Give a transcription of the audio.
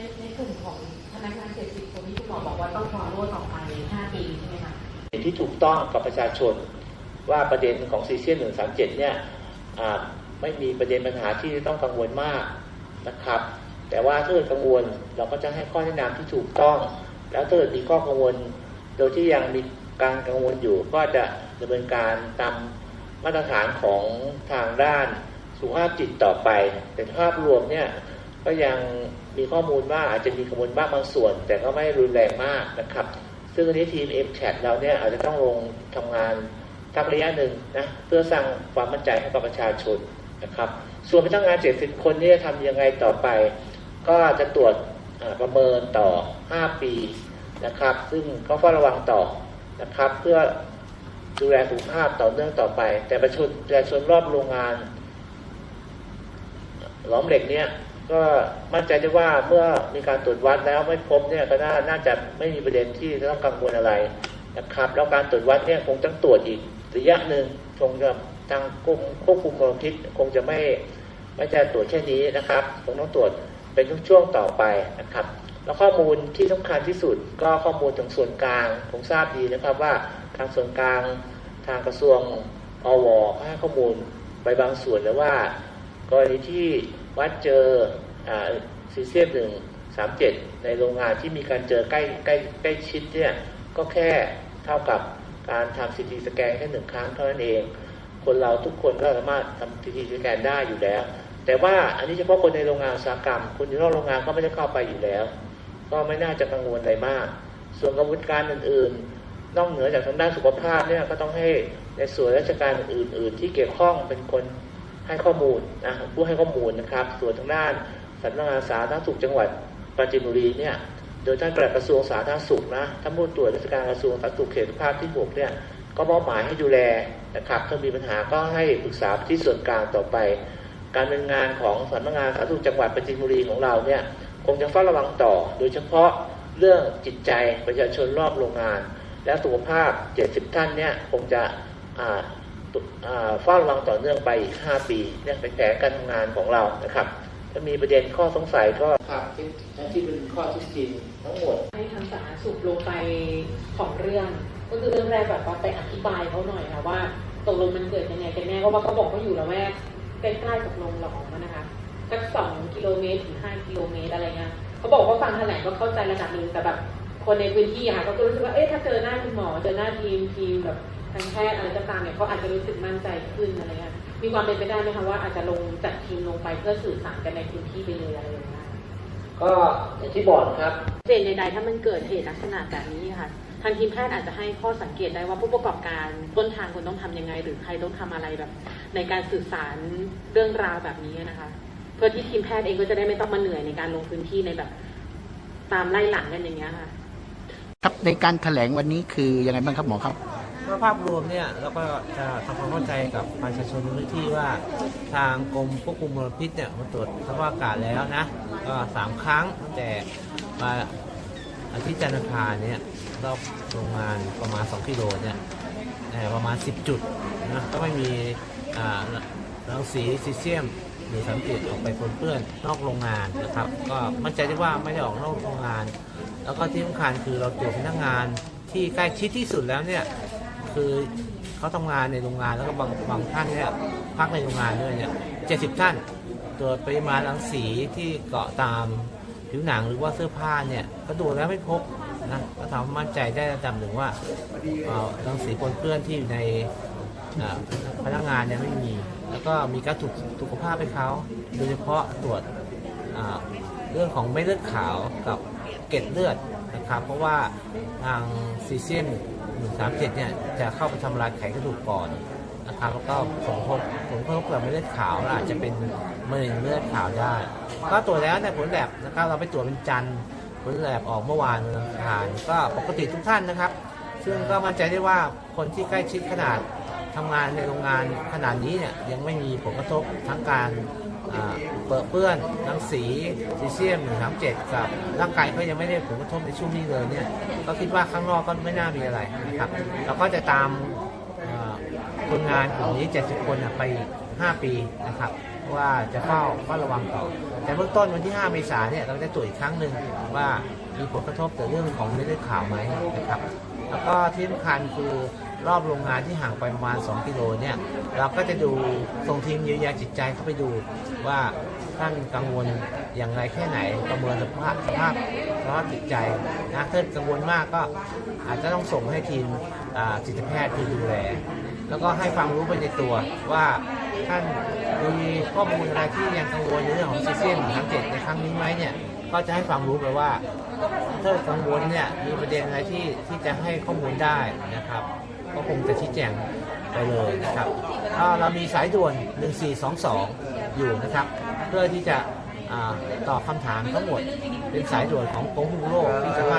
ในในกลุ่มของพนักงาน70คนที่คุณหมอบอกว่าต้องฟอลโล่ต่อไป5ปีใช่ไหมคะที่ถูกต้องกับประชาชนว่าประเด็นของซีเซียน137เจ็ดเนี่ยไม่มีประเด็นปัญหาที่ต้องกังวลมากนะครับ แต่ว่าถ้าเกิดกังวลเราก็จะให้ข้อแนะนำที่ถูกต้อง แล้วถ้าเกิดมีข้อกังวล โดยที่ยังมีการกังวลอยู่ก็จะดำเนินการตามมาตรฐานของทางด้านสุขภาพจิตต่อไป แต่ภาพรวมเนี่ยก็ยัง มีข้อมูลว่าอาจจะมีกังวลบ้างบางส่วน แต่ก็ไม่รุนแรงมากนะครับ ซึ่งอันนี้ทีม m c h a t เราเนี่ยอาจจะต้องลงทำงานสักระยะหนึ่งนะเพื่อสร้างความมั่นใจให้กับประชาชนนะครับ ส่วนพนักงาน 70 คนนี่ยทำยังไงต่อไป ก็จะตรวจประเมินต่อ 5 ปีนะครับ ซึ่งก็เฝ้าระวังต่อนะครับ เพื่อดูแลสุขภาพต่อเนื่องต่อไป แต่ประชาชนประชาชนรอบโรงงานหลอมเหล็กเนี่ย ก็มั่นใจได้ว่าเมื่อมีการตรวจวัดแล้วไม่พบเนี่ยก็น่าน่าจะไม่มีประเด็นที่จะต้องกังวลอะไรนะครับ แล้วการตรวจวัดเนี่ยคงต้องตรวจอีกระยะหนึ่งคงจะทางกรมควบคุมมลพิษคงจะไม่ไม่จะตรวจแค่นี้นะครับคงต้องตรวจเป็นช่วงต่อไปนะครับ แล้วข้อมูลที่สำคัญที่สุดก็ข้อมูลทางส่วนกลางผมทราบดีนะครับว่าทางส่วนกลางทางกระทรวงอวให้ข้อมูลไปบางส่วนแล้วว่ากรณีที่ วัดเจอซีเซียมหนึ่งสามเจ็ดในโรงงานที่มีการเจอใกล้ใกล้ใกล้ชิดเนี่ยก็แค่เท่ากับการทำซีทีสแกนแค่หนึ่งครั้งเท่านั้นเอง คนเราทุกคนก็สามารถทำซีทีสแกนได้อยู่แล้ว แต่ว่าอันนี้เฉพาะคนในโรงงานอุตสาหกรรม คนอยู่นอกโรงงานก็ไม่ได้เข้าไปอยู่แล้ว ก็ไม่น่าจะกังวลอะไรมาก ส่วนกระบวนการอื่นๆ นอกเหนือจากทางด้านสุขภาพเนี่ยก็ต้องให้ในส่วนราชการอื่น ๆ ที่เกี่ยวข้องเป็นคน ให้ข้อมูลนะผู้ให้ข้อมูลนะครับ ส่วนทางด้านสำนักงานสาธารณสุขจังหวัดปราจีนบุรีเนี่ยโดยท่านปลัดกระทรวงสาธารณสุขนะท่านผู้ตรวจราชการกระทรวงสาธารณสุขเขตสุขภาพที่หกเนี่ยก็มอบหมายให้ดูแลนะครับถ้ามีปัญหาก็ให้ปรึกษาที่ส่วนกลางต่อไป การดำเนินงานของสำนักงานสาธารณสุขจังหวัดปราจีนบุรีของเราเนี่ยคงจะเฝ้าระวังต่อ โดยเฉพาะเรื่องจิตใจประชาชนรอบโรงงาน และสุขภาพ 70 ท่านเนี่ยคงจะ เฝ้าระวังต่อเนื่องไปอีก 5 ปีเนี่ยเป็นแผนการทำงานของเรานะครับถ้ามีประเด็นข้อสงสัยก็ครับที่ที่เป็นข้อที่จริงทั้งหมดให้ทางสาธารณสุขลงไปของเรื่อง ก็คือเรื่องแรกแบบว่าไปอธิบายเขาหน่อยค่ะว่าตกลงมันเกิดยังไงกันแน่เพราะว่าเขาบอกว่าอยู่ละแวกใกล้ๆกับโรงหลอมอะนะคะสักสองกิโลเมตรถึงห้ากิโลเมตรอะไรเงี้ยเขาบอกว่าฟังแถลงก็เข้าใจระดับหนึ่งแต่แบบคนในพื้นที่อะค่ะก็รู้สึกว่าเอ๊ะถ้าเจอหน้าคุณหมอเจอหน้าทีมทีมแบบ ทางแพทย์อะไรก็ตามเนี่ยเขาอาจจะรู้สึกมั่นใจขึ้นอะไรเงี้ยมีความเป็นไปได้ไหมคะว่าอาจจะลงจัดทีมลงไปเพื่อสื่อสารกันในพื้นที่ไปเลยอะไรอย่างเงี้ยก็อย่างที่บอกนะครับเจนใดๆถ้ามันเกิดเหตุลักษณะแบบนี้ค่ะ ทางทีมแพทย์อาจจะให้ข้อสังเกตได้ว่าผู้ประกอบการต้นทางควรต้องทำยังไง หรือใครต้องทำอะไรแบบ ในการสื่อสารเรื่องราวแบบนี้นะคะ เพื่อที่ทีมแพทย์เองก็จะได้ไม่ต้องมาเหนื่อยในการลงพื้นที่ในแบบ ตามไล่หลังกันอย่างเงี้ยค่ะ ครับในการแถลงวันนี้คือยังไงบ้างครับหมอครับ ก็ภาพรวมเนี่ยเราก็จะทำความเข้าใจกับประชาชนในพื้นที่ว่า ทางกรมควบคุมมลพิษเนี่ยมาตรวจสภาพอากาศแล้วนะ ก็สามครั้งตั้งแต่มาอาทิตย์จันทร์อังคารเนี่ยรอบโรงงานประมาณ 2 กิโลเนี่ยประมาณ 10 จุดนะก็ไม่มีอ่ารังสีซีเซียมหรือสังเกตออกไปปนเปื้อนนอกโรงงานนะครับ ก็มั่นใจได้ว่าไม่ได้ออกนอกโรงงาน แล้วก็ที่สำคัญคือเราตรวจพนักงานที่ใกล้ชิดที่สุดแล้วเนี่ย คือเขาทำงานในโรงงานแล้วก็บางบางท่านเนี่ยพักในโรงงานด้วยเนี่ยเจ็ดสิบท่านตรวจปริมาณรังสีที่เกาะตามผิวหนังหรือว่าเสื้อผ้าเนี่ยก็ดูแล้วไม่พบนะก็ทำให้มั่นใจได้ระดับหนึ่งว่าเรังสีปนเปื้อนที่อยู่ในพนักงานเนี่ยไม่มี แล้วก็มีการถูกสุขภาพให้เขาโดยเฉพาะตรวจเรื่องของเม็ดเลือดขาวกับเกล็ดเลือดนะครับ เพราะว่าทางซีเซียม 137 เนี่ยจะเข้าไปทำลายไขกระดูกก่อนนะครับแล้วก็ผลพบผลพบกับเม็ดเลือดขาวและอาจจะเป็นมะเร็งเลือดขาวได้ ก็ตรวจแล้วในยผลแลบนะครับเราไปตรวจเป็นจันทร์ผลแลบออกเมื่อวานวันอังคารก็ปกติทุกท่านนะครับ ซึ่งก็มั่นใจได้ว่าคนที่ใกล้ชิดขนาดทำงานในโรงงานขนาดนี้เนี่ยยังไม่มีผลกระทบทั้งการ เปิดเปื้อนน้ำสีซีเซียม137กับร่างกายก็ยังไม่ได้ผลกระทบในช่วงนี้เลยเนี่ยก็คิดว่าข้างนอกก็ไม่น่ามีอะไรนะครับเราก็จะตามคนงานกลุ่มนี้ 70 คนไป 5 ปีนะครับว่าจะเฝ้าเฝ้าระวังต่อ แต่เบื้องต้นวันที่ 5 เมษายนเนี่ยเราจะตรวจอีกครั้งหนึ่งว่า มีผลกระทบต่อเรื่องของเม็ดเลือดขาวไหมนะครับ แล้วก็ที่สำคัญคือรอบโรงงานที่ห่างไปประมาณ 2 กิโลเนี่ย เราก็จะดูส่งทีมเยียวยาจิตใจเข้าไปดูว่าท่านกังวลอย่างไรแค่ไหนประเมินสภาพสภาพสภาพจิตใจนะถ้ากังวลมากก็อาจจะต้องส่งให้ทีมจิตแพทย์ที่ดูแลแล้วก็ให้ความรู้ไปในตัวว่าท่านมีข้อมูลอะไรที่ยังกังวลในเรื่องของซีเซียนทั้งเจ็ดในครั้งนี้ไหมเนี่ย ก็จะให้ความรู้ไปว่าถ้ากังวลเนี่ยมีประเด็นอะไรที่ที่จะให้ข้อมูลได้นะครับ ก็คงจะชี้แจงไปเลยนะครับถ้าเรามีสายด่วน 1422 อยู่นะครับ เพื่อที่จะอตอบคำถามทั้งหมดเป็นสายด่วนของกรมควบคุมโรคที่สามารถ